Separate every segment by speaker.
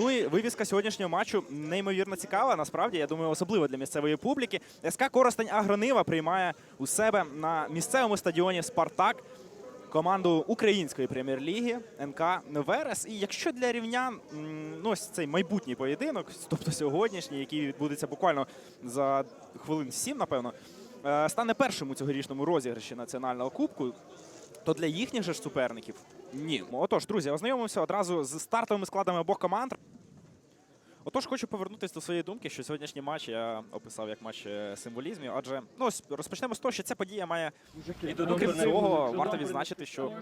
Speaker 1: Ну і вивіска сьогоднішнього матчу неймовірно цікава. Насправді, я думаю, особливо для місцевої публіки. СК Коростень Агронива приймає у себе на місцевому стадіоні Спартак команду української прем'єр-ліги НК Верес. І якщо для рівнян ну, ось цей майбутній поєдинок, тобто сьогоднішній, який відбудеться буквально за хвилин сім, напевно, е, стане першим у цьогорічному розіграші національного кубку, то для їхніх же суперників ні. Отож, друзі, ознайомимося одразу з стартовими складами обох команд. Отож, хочу повернутися до своєї думки, що сьогоднішній матч я описав як матч е, символізмів, адже ну розпочнемо з того, що ця подія має Окрім цього, варто відзначити, що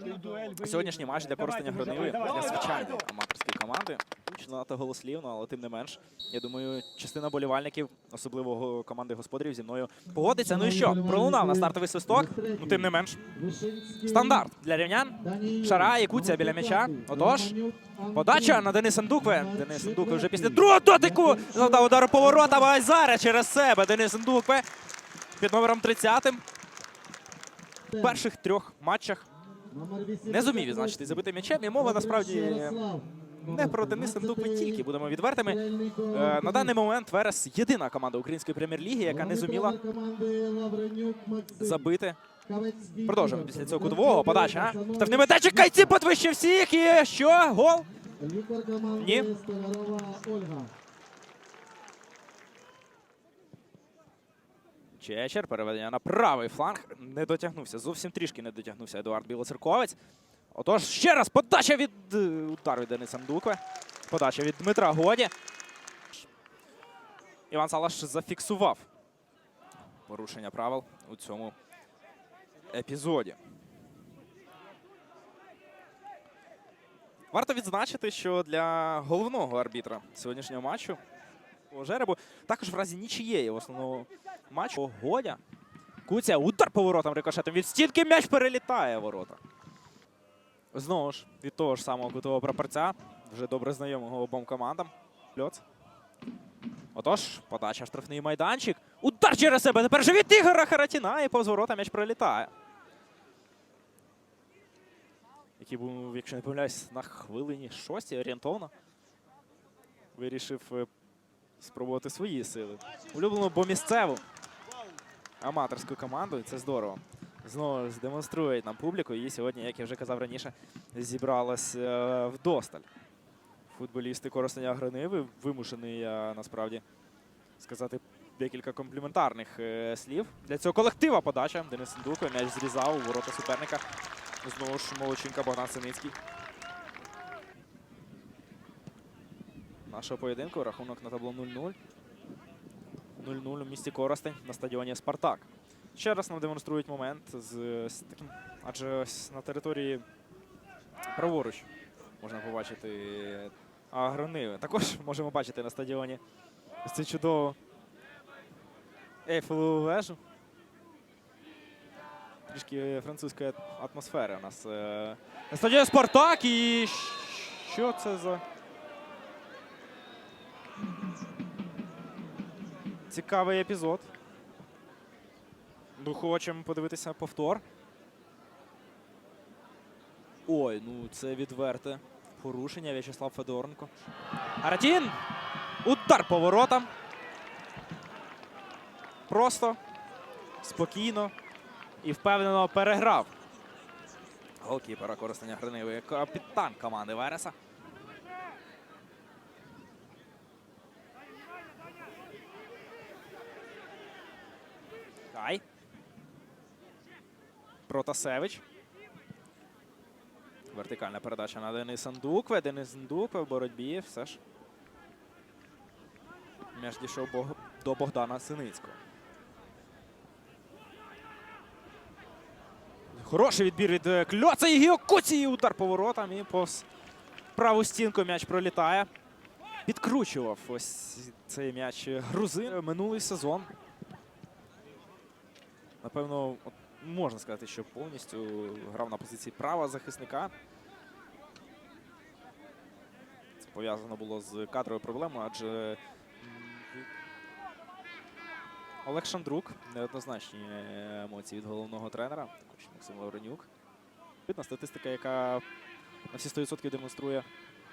Speaker 1: сьогоднішній матч для Коростеня Гронили для звичайної аматорської команди. Гучно та голослівно, але тим не менш, я думаю, частина болівальників, особливо команди господарів, зі мною погодиться. Ну і що, пролунав на стартовий свисток, ну тим не менш. Стандарт для рівнян. Шара і Куця біля м'яча. Отож, подача на Дениса Ндукве. Денис Ндукве вже після другого дотику завдав удару поворота, а зараз через себе Денис Ндукве під номером 30 в перших трьох матчах не зумів відзначити забитим м'ячем. І мова насправді не про Дениса Ндукве тільки, будемо відвертими. Е, На даний момент Верес єдина команда української прем'єр-ліги, яка не зуміла забити. Продовжуємо після цього кутового. Подача. Штрафний метечик, кайці підвищив всіх. І що? Гол? Ні. Чечер, переведення на правий фланг. Не дотягнувся. Зовсім трішки не дотягнувся Едуард Білоцерковець. Отож, ще раз подача від е, удар від Дениса Ндукве. Подача від Дмитра Годі. Іван Салаш зафіксував порушення правил у цьому епізоді. Варто відзначити, що для головного арбітра сьогоднішнього матчу у жеребу також в разі нічиєї основного матчу Годя. Куця, удар поворотом рикошетом. Від стінки м'яч перелітає ворота. Знову ж від того ж самого кутового прапорця, вже добре знайомого обом командам. Льоц. Отож, подача штрафний майданчик. Удар через себе. Тепер же від Ігора Харатіна і повз ворота м'яч прилітає. Який був, якщо не помиляюсь, на хвилині шостій орієнтовно. Вирішив е, спробувати свої сили. Улюблену, бо місцеву аматорську команду, і це здорово. Знову ж нам публіку. І сьогодні, як я вже казав раніше, зібралась е, вдосталь. Футболісти Коростеня Граниви вимушений я насправді сказати декілька компліментарних е, слів. Для цього колектива подача. Денис Індуко, м'яч зрізав у ворота суперника. Знову ж молодчинка Богдан Синицький. Нашого поєдинку рахунок на табло 0-0. 0-0 у місті Коростень на стадіоні Спартак. Ще раз нам демонструють момент з, з таким, адже на території праворуч можна побачити агрониви. Також можемо бачити на стадіоні ось цю чудову Ейфелеву вежу. Трішки французької атмосфери у нас. е, На стадіоні Спартак і що це за. Цікавий епізод. Ну, хочемо подивитися повтор. Ой, ну це відверте порушення В'ячеслав Федоренко. Аратін! Удар по воротам. Просто, спокійно і впевнено переграв. Голкіпера користання Гринивої, капітан команди Вереса. Кай. Протасевич. Вертикальна передача на Дениса Ндукве. Денис Ндукве в боротьбі все ж. М'яч дійшов до Богдана Синицького. Хороший відбір від е, Кльоца і Гіокуці. І Удар поворотом і повз праву стінку м'яч пролітає. Підкручував ось цей м'яч грузин минулий сезон. Напевно, можна сказати, що повністю грав на позиції права захисника. Це пов'язано було з кадровою проблемою, адже Олег Шандрук неоднозначні емоції від головного тренера, також Максим Лавренюк. Видна статистика, яка на всі 100% демонструє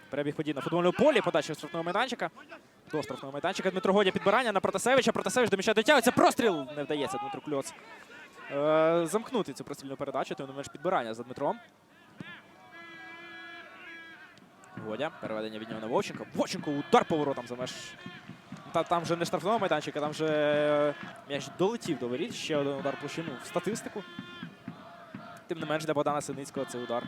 Speaker 1: Перебіг подій на футбольному полі, подача штрафного майданчика. До штрафного майданчика Дмитро Годя підбирання на Протасевича. Протасевич до м'яча дотягується. Простріл не вдається Дмитру Кльоц. Е, замкнути цю прострільну передачу, тим не менш підбирання за Дмитром. Годя. Переведення від нього на Вовченка. Вовченко удар поворотом за меж. Та, там вже не штрафного майданчика, там вже е, м'яч долетів до воріт. Ще один удар площину в статистику. Тим не менш для Богдана Синицького це удар.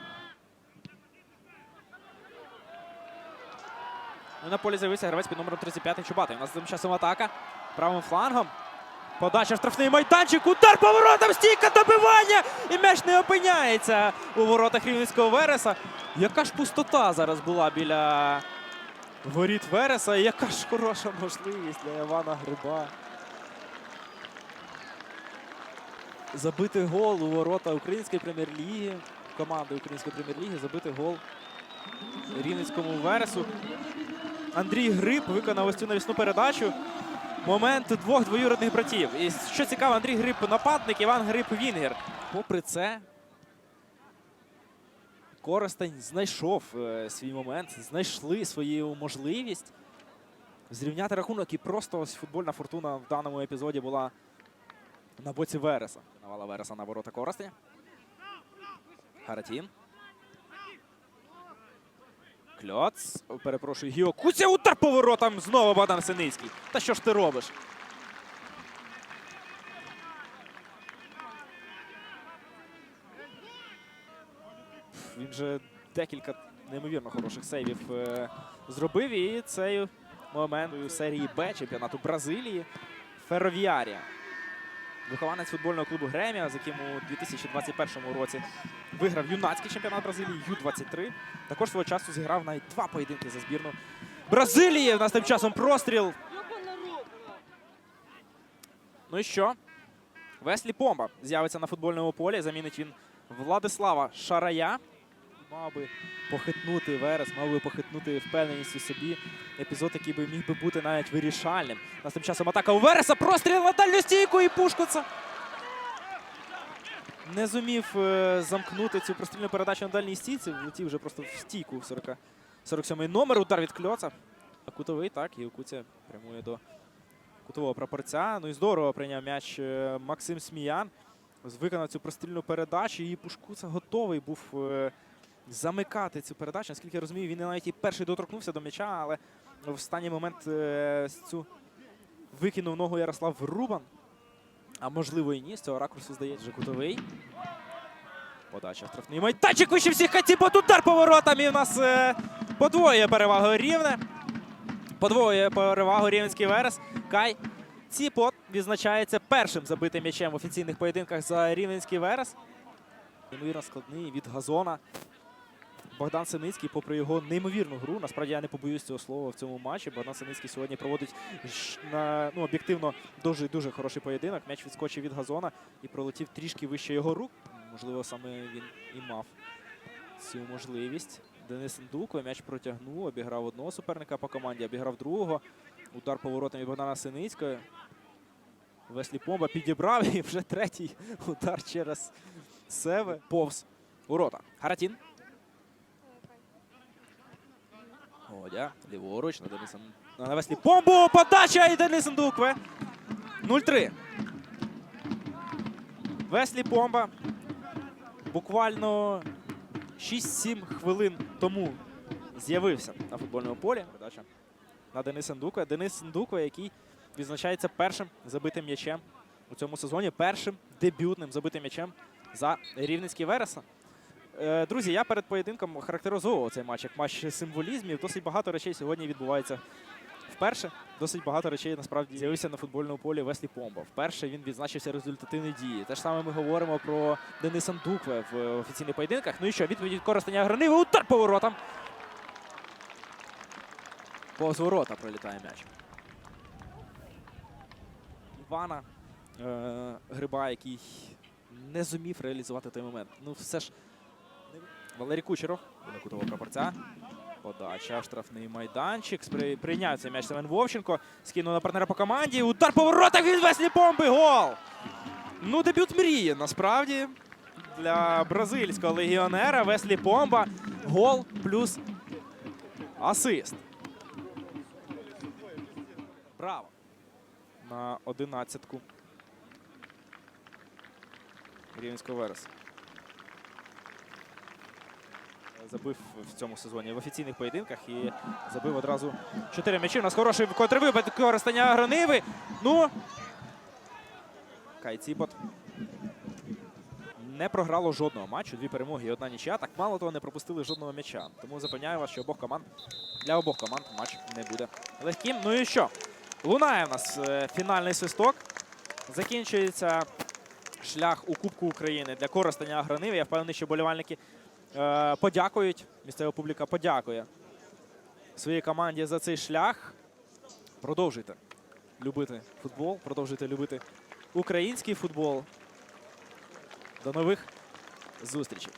Speaker 1: Ну, на полі з'явився гравець під номером 35 Чубатий. У нас тим часом атака. Правим флангом. Подача штрафний майданчик. Удар поворотом. Стійка добивання. І м'яч не опиняється у воротах Рівненського Вереса. Яка ж пустота зараз була біля воріт Вереса. І яка ж хороша можливість для Івана Гриба. Забити гол у ворота Української прем'єр-ліги. Команди Української прем'єр-ліги забити гол Рівненському Вересу. Андрій Гриб виконав ось цю навісну передачу. Момент двох двоюродних братів. І що цікаво, Андрій Гриб нападник, Іван Гриб Вінгер. Попри це, Коростень знайшов е, свій момент, знайшли свою можливість зрівняти рахунок. І просто ось футбольна фортуна в даному епізоді була на боці Вереса. Навала Вереса на ворота Коростеня. Харатін. Кльоц. Перепрошую, Гіо Куця. Удар поворотом. Знову Богдан Синицький. Та що ж ти робиш? Він же декілька неймовірно хороших сейвів е, зробив. І цей момент у серії Б чемпіонату Бразилії Ферровіарія. Вихованець футбольного клубу Гремія, з яким у 2021 році виграв юнацький чемпіонат Бразилії Ю-23. Також свого часу зіграв навіть два поєдинки за збірну Бразилії. У нас тим часом простріл. Ну і що? Веслі Помба з'явиться на футбольному полі. Замінить він Владислава Шарая. Мав би похитнути Верес, мав би похитнути впевненість у собі. Епізод, який би міг би бути навіть вирішальним. У нас тим часом атака у Вереса. Простріл на дальню стійку і Пушкоца. Не зумів е, замкнути цю прострільну передачу на дальній стійці. Влетів вже просто в стійку 40, 47-й номер. Удар від Кльоца. А Кутовий, так, і у Куця прямує до кутового прапорця. Ну і здорово прийняв м'яч е, Максим Сміян. Виконав цю прострільну передачу. І Пушкуца готовий був е, замикати цю передачу. Наскільки я розумію, він навіть і перший доторкнувся до м'яча, але в останній момент е, цю викинув ногу Ярослав Рубан. А можливо і ні, з цього ракурсу здається кутовий. Подача в штрафний майданчик вище всіх хатів під удар поворотом. І в нас е, подвоює перевагу рівне. Подвоює перевагу рівненський верес. Кай Ціпот відзначається першим забитим м'ячем в офіційних поєдинках за рівненський верес. Неймовірно складний від газона. Богдан Синицький, попри його неймовірну гру, насправді я не побоюсь цього слова в цьому матчі. Богдан Синицький сьогодні проводить на ну, об'єктивно дуже дуже хороший поєдинок. М'яч відскочив від газона і пролетів трішки вище його рук. Можливо, саме він і мав цю можливість. Денис Індуко м'яч протягнув, обіграв одного суперника по команді, обіграв другого. Удар поворотом від Богдана Синицького. Веслі Помба підібрав і вже третій удар через себе повз ворота. Харатін. Годя, ліворуч на Дениса на навеслі бомбу. Подача і Денис Ндукве. 0-3. Веслі Помба. Буквально 6-7 хвилин тому з'явився на футбольному полі. Передача на Дениса Ндукве. Денис Ндукве, який відзначається першим забитим м'ячем у цьому сезоні. Першим дебютним забитим м'ячем за Рівненський Вереса. Е, Друзі, я перед поєдинком характеризовував цей матч як матч символізмів. Досить багато речей сьогодні відбувається вперше. Досить багато речей насправді з'явився на футбольному полі Веслі Помба. Вперше він відзначився результативні дії. Те ж саме ми говоримо про Дениса Ндукве в офіційних поєдинках. Ну і що, відповідь від користання Граниви. Удар поворотом. Повз ворота пролітає м'яч. Івана е, Гриба, який не зумів реалізувати той момент. Ну, все ж. Валерій Кучеров, кутового прапорця. Подача, штрафний майданчик. Прийняв цей м'яч Семен Вовченко. Скинув на партнера по команді. Удар по воротах від Веслі Помби. Гол! Ну, дебют мрії, насправді. Для бразильського легіонера Веслі Помба. Гол плюс Асист. Браво. На одинадцятку. Рівненського Вереса. Забив в цьому сезоні в офіційних поєдинках і забив одразу чотири м'ячі. У нас хороший контрвипад використання Агрониви. Ну. Кай Ціпот не програло жодного матчу. Дві перемоги і одна нічия. Так мало того, не пропустили жодного м'яча. Тому запевняю вас, що обох команд для обох команд матч не буде легким. Ну і що? Лунає в нас е, фінальний свисток. Закінчується шлях у Кубку України для користання Агрониви. Я впевнений, що болівальники подякують. Місцева публіка подякує своїй команді за цей шлях. Продовжуйте любити футбол, продовжуйте любити український футбол. До нових зустрічей.